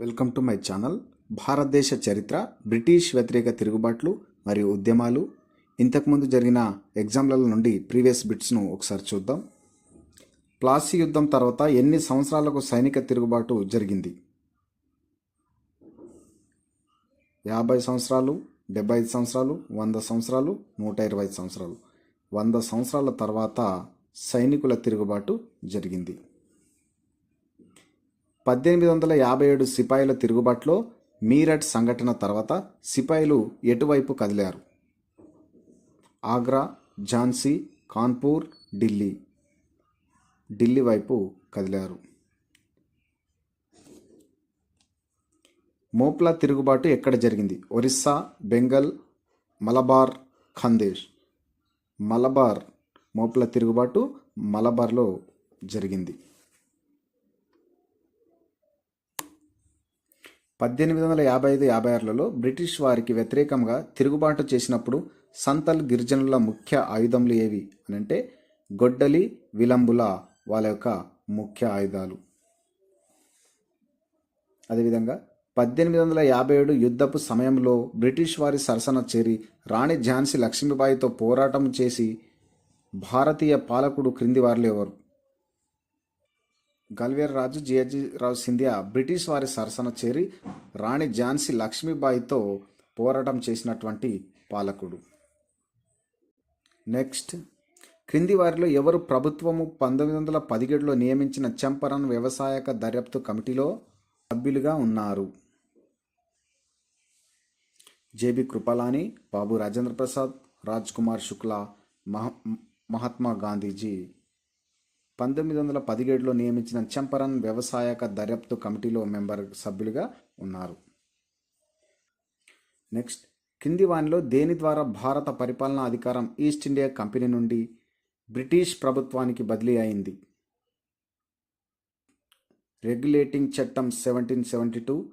Welcome to my channel. భారతదేశ చరిత్ర British వ్యతిరేక తిరుగుబాట్లు మరియు ఉద్యమాలు. ఇంతకుముందు జరిగిన ఎగ్జామ్ల నుండి ప్రీవియస్ బిట్స్ను ఒకసారి చూద్దాం. ప్లాసీ యుద్ధం తర్వాత ఎన్ని సంవత్సరాలకు సైనిక తిరుగుబాటు జరిగింది? యాభై సంవత్సరాలు డెబ్బై ఐదు సంవత్సరాలు వంద సంవత్సరాలు నూట ఇరవై ఐదు సంవత్సరాలు. వంద సంవత్సరాల తర్వాత సైనికుల తిరుగుబాటు జరిగింది. పద్దెనిమిది వందల యాభై ఏడు సిపాయిల తిరుగుబాటులో మీరట్ సంఘటన తర్వాత సిపాయిలు ఎటువైపు కదిలారు? ఆగ్రా ఝాన్సీ కాన్పూర్ ఢిల్లీ. ఢిల్లీ వైపు కదిలారు. మోప్లా తిరుగుబాటు ఎక్కడ జరిగింది? ఒరిస్సా బెంగల్ మలబార్ ఖందేశ్. మలబార్ మోప్ల తిరుగుబాటు మలబార్లో జరిగింది. పద్దెనిమిది వందల యాభై ఐదు యాభై ఆరులలో బ్రిటిష్ వారికి వ్యతిరేకంగా తిరుగుబాటు చేసినప్పుడు సంతల్ గిరిజనుల ముఖ్య ఆయుధములు ఏవి అని అంటే గొడ్డలి విలంబుల వాళ్ళ యొక్క ముఖ్య ఆయుధాలు. అదేవిధంగా పద్దెనిమిది వందల యాభై ఏడు యుద్ధపు సమయంలో బ్రిటిష్ వారి సరసన చేరి రాణి ఝాన్సీ లక్ష్మీబాయితో పోరాటం చేసి భారతీయ పాలకుడు క్రింది వారులు ఎవరు? గల్వేర్ రాజు జియాజీరావు సింధియా బ్రిటిష్ వారి సరసన చేరి రాణి ఝాన్సీ లక్ష్మీబాయితో పోరాటం చేసినటువంటి పాలకుడు. నెక్స్ట్ క్రింది వారిలో ఎవరు ప్రభుత్వము పంతొమ్మిది వందల పదిహేడులో నియమించిన చంపరన్ వ్యవసాయక దర్యాప్తు కమిటీలో సభ్యులుగా ఉన్నారు. జేబి కృపలాని బాబు రాజేంద్ర ప్రసాద్ రాజ్ కుమార్ శుక్లా మహ మహాత్మా గాంధీజీ పంతొమ్మిది వందల పదిహేడులో నియమించిన చంపరన్ వ్యవసాయక దర్యాప్తు కమిటీలో మెంబర్ సభ్యులుగా ఉన్నారు. నెక్స్ట్ కింది వానిలో దేని ద్వారా భారత పరిపాలనా అధికారం ఈస్ట్ ఇండియా కంపెనీ నుండి బ్రిటిష్ ప్రభుత్వానికి బదిలీ అయింది? రెగ్యులేటింగ్ చట్టం సెవెంటీన్ సెవెంటీ టూ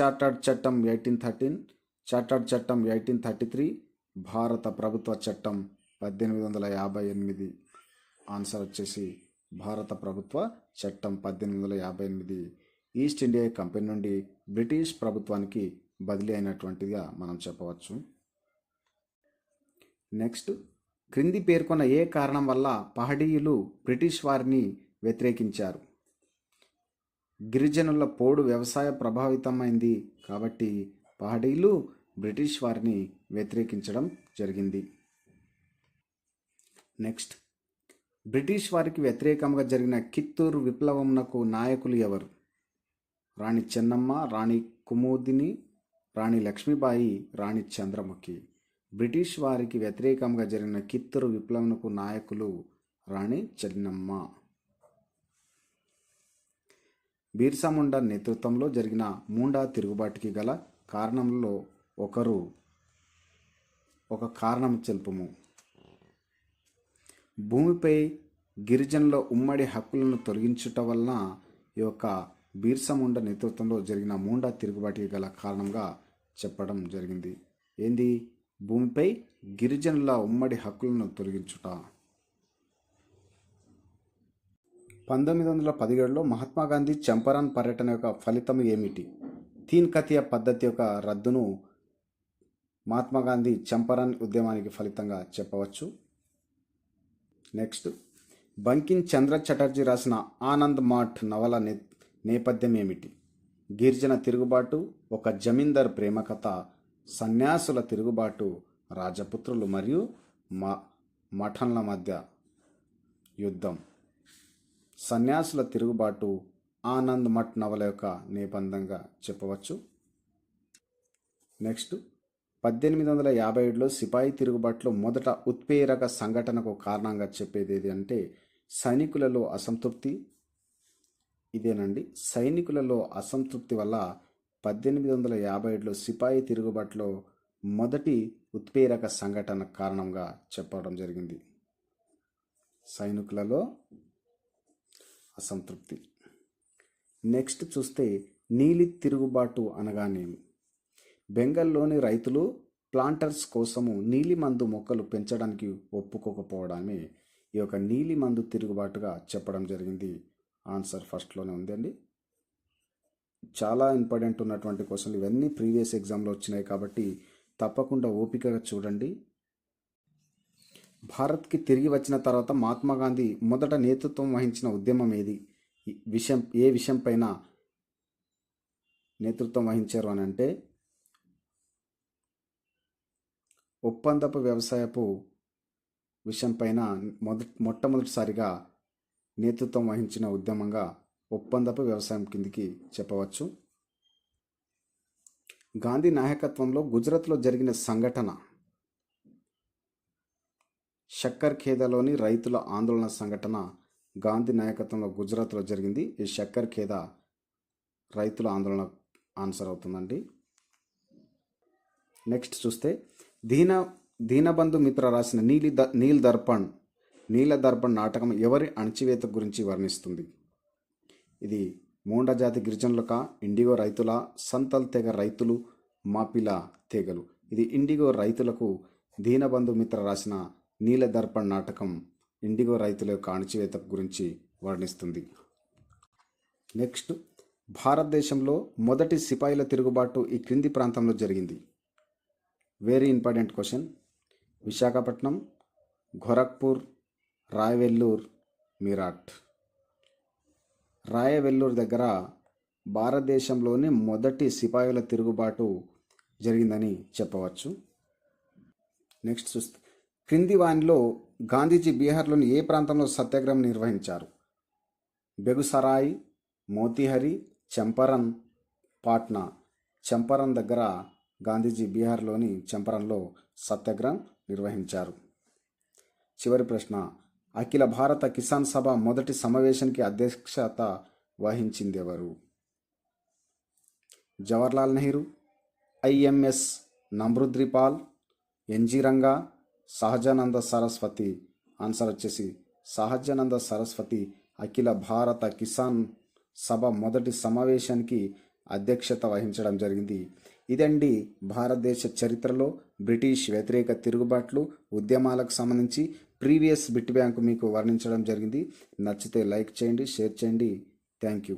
చార్టర్డ్ చట్టం ఎయిటీన్ థర్టీన్ చార్టర్డ్ చట్టం ఎయిటీన్ థర్టీ త్రీ భారత ప్రభుత్వ చట్టం పద్దెనిమిది వందల యాభై ఎనిమిది. ఆన్సర్ వచ్చేసి భారత ప్రభుత్వ చట్టం పద్దెనిమిది వందల యాభై ఎనిమిది ఈస్ట్ ఇండియా కంపెనీ నుండి బ్రిటిష్ ప్రభుత్వానికి బదిలీ అయినటువంటిదిగా మనం చెప్పవచ్చు. నెక్స్ట్ క్రింది పేర్కొన్న ఏ కారణం వల్ల పహడీయులు బ్రిటిష్ వారిని వ్యతిరేకించారు? గిరిజనుల పోడు వ్యవసాయ ప్రభావితమైంది కాబట్టి పహడీలు బ్రిటిష్ వారిని వ్యతిరేకించడం జరిగింది. నెక్స్ట్ బ్రిటిష్ వారికి వ్యతిరేకంగా జరిగిన కిత్తూరు విప్లవంనకు నాయకులు ఎవరు? రాణి చెన్నమ్మ రాణి కుముదిని రాణి లక్ష్మీబాయి రాణి చంద్రముఖి. బ్రిటిష్ వారికి వ్యతిరేకంగా జరిగిన కిత్తూరు విప్లవంకు నాయకులు రాణి చెన్నమ్మ. బీర్సా ముండా నేతృత్వంలో జరిగిన ముండా తిరుగుబాటుకి గల కారణంలో ఒకరు ఒక కారణం తెలుపుము భూమిపై గిరిజనుల ఉమ్మడి హక్కులను తొలగించుట వలన ఈ యొక్క బీర్సముండ నేతృత్వంలో జరిగిన ముండా తిరుగుబాటుకి గల కారణంగా చెప్పడం జరిగింది. ఏంది? భూమిపై గిరిజనుల ఉమ్మడి హక్కులను తొలగించుట. పంతొమ్మిది వందల పదిహేడులో మహాత్మా గాంధీ చంపారన్ పర్యటన యొక్క ఫలితం ఏమిటి? తీన్ పద్ధతి యొక్క రద్దును మహాత్మా గాంధీ చంపారన్ ఉద్యమానికి ఫలితంగా చెప్పవచ్చు. నెక్స్ట్. బంకిం చంద్ర చటర్జీ రాసిన ఆనంద్ మాఠ్ నవల నే నేపథ్యం ఏమిటి గిరిజన తిరుగుబాటు ఒక జమీందార్ ప్రేమ కథ సన్యాసుల తిరుగుబాటు రాజపుత్రులు మరియు మ మఠన్ల మధ్య యుద్ధం. సన్యాసుల తిరుగుబాటు ఆనంద్ మఠ్ నవల యొక్క నేపథ్యంగా చెప్పవచ్చు. నెక్స్ట్. పద్దెనిమిది వందల యాభై ఏడులో సిపాయి తిరుగుబాటులో మొదట ఉత్ప్రేరక సంఘటనకు కారణంగా చెప్పేది ఏది అంటే సైనికులలో అసంతృప్తి. ఇదేనండి. సైనికులలో అసంతృప్తి వల్ల పద్దెనిమిది వందల యాభై ఏడులో సిపాయి తిరుగుబాటులో మొదటి ఉత్ప్రేరక సంఘటన కారణంగా చెప్పడం జరిగింది. సైనికులలో అసంతృప్తి. నెక్స్ట్ చూస్తే నీలి తిరుగుబాటు అనగానేమి? బెంగాల్లోని రైతులు ప్లాంటర్స్ కోసము నీలి మందు మొక్కలు పెంచడానికి ఒప్పుకోకపోవడమే ఈ యొక్క నీలి మందు తిరుగుబాటుగా చెప్పడం జరిగింది. ఆన్సర్ ఫస్ట్లోనే ఉందండి. చాలా ఇంపార్టెంట్ ఉన్నటువంటి క్వశ్చన్లు ఇవన్నీ ప్రీవియస్ ఎగ్జామ్లో వచ్చినాయి కాబట్టి తప్పకుండా ఓపికగా చూడండి. భారత్కి తిరిగి వచ్చిన తర్వాత మహాత్మా గాంధీ మొదట నేతృత్వం వహించిన ఉద్యమం ఏది? విషయం ఏ విషయం పైన నేతృత్వం వహించారు అని అంటే ఒప్పందపు వ్యవసాయపు విషయం పైన మొట్టమొదటిసారిగా నేతృత్వం వహించిన ఉద్యమంగా ఒప్పందపు వ్యవసాయం కిందికి చెప్పవచ్చు. గాంధీ నాయకత్వంలో గుజరాత్లో జరిగిన సంఘటన షక్కర్ ఖేదాలోని రైతుల ఆందోళన సంఘటన గాంధీ నాయకత్వంలో గుజరాత్లో జరిగింది. ఈ షక్కర్ ఖేదా రైతుల ఆందోళన ఆన్సర్ అవుతుందండి. నెక్స్ట్ చూస్తే దీన దీనబంధు మిత్ర రాసిన నీలి ద నీల్ దర్పణ్ నీల దర్పణ్ నాటకం ఎవరి అణచివేత గురించి వర్ణిస్తుంది? ఇది మూండజాతి గిరిజనులక ఇండిగో రైతుల సంతల్ తెగ రైతులు మాపిల తెగలు. ఇది ఇండిగో రైతులకు దీనబంధు మిత్ర రాసిన నీల దర్పణ్ నాటకం ఇండిగో రైతుల యొక్క అణచివేత గురించి వర్ణిస్తుంది. నెక్స్ట్ భారతదేశంలో మొదటి సిపాయిల తిరుగుబాటు ఈ క్రింది ప్రాంతంలో జరిగింది. Very important question Visakhapatnam Gorakhpur Rayavellore Meerut Rayavellore దగ్గర భారతదేశంలోని మొదటి సిపాయిల తిరుగుబాటు జరిగిందని చెప్పవచ్చు. నెక్స్ట్ చూస్తే. క్రింది వానిలో గాంధీజీ బీహార్లోని ఏ ప్రాంతంలో సత్యాగ్రహం నిర్వహించారు? బెగుసరాయ్ మోతిహరి చంపరన్ పాట్నా. చంపరన్ దగ్గర గాంధీజీ బీహార్లోని చంపరంలో సత్యాగ్రహం నిర్వహించారు. చివరి ప్రశ్న అఖిల భారత కిసాన్ సభ మొదటి సమావేశానికి అధ్యక్షత వహించిందెవరు? Jawaharlal Nehru IMS Namboodiripad NG Ranga Sahajananda Saraswati. Answer వచ్చేసి సహజానంద సరస్వతి అఖిల భారత కిసాన్ సభ మొదటి సమావేశానికి అధ్యక్షత వహించడం జరిగింది. ఇదండి భారతదేశ చరిత్రలో బ్రిటిష్ వ్యతిరేక తిరుగుబాట్లు ఉద్యమాలకు సంబంధించి ప్రీవియస్ బిట్ బ్యాంకు మీకు వర్ణించడం జరిగింది. నచ్చితే లైక్ చేయండి షేర్ చేయండి. Thank you.